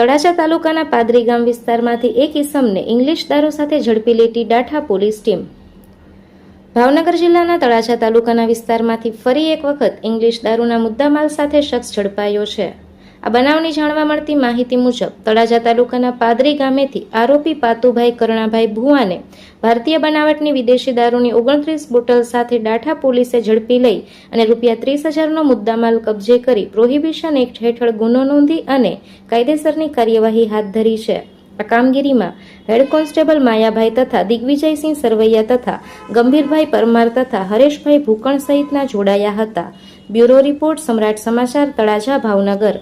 તળાજા તાલુકાના પાદરી ગામ વિસ્તારમાંથી એક ઇસમને ઇંગ્લિશ દારૂ સાથે ઝડપી લેતી ડાઠા પોલીસ ટીમ. ભાવનગર જિલ્લાના તળાજા તાલુકાના વિસ્તારમાંથી ફરી એક વખત ઇંગ્લિશ દારૂના મુદ્દામાલ સાથે શખ્સ ઝડપાયો છે. આ બનાવની જાણવા મળતી માહિતી મુજબ, તળાજા તાલુકાના પાદરી ગામેથી આરોપી પાતુભાઈ કરણાભાઈ ભુવાને ભારતીય બનાવટની વિદેશી દારૂની ઓગણત્રીસ બોટલ સાથે ડાઠા પોલીસે ઝડપી લઈ અને રૂપિયા ત્રીસ હજારનો મુદ્દામાલ કબજે કરી પ્રોહિબિશન એક્ટ હેઠળ ગુનો નોંધી અને કાયદેસરની કાર્યવાહી હાથ ધરી છે. આ કામગીરીમાં હેડ કોન્સ્ટેબલ માયાભાઈ તથા દિગ્વિજયસિંહ સરવૈયા તથા ગંભીરભાઈ પરમાર તથા હરેશભાઈ ભૂકણ સહિતના જોડાયા હતા. બ્યુરો રિપોર્ટ સમ્રાટ સમાચાર, તળાજા, ભાવનગર.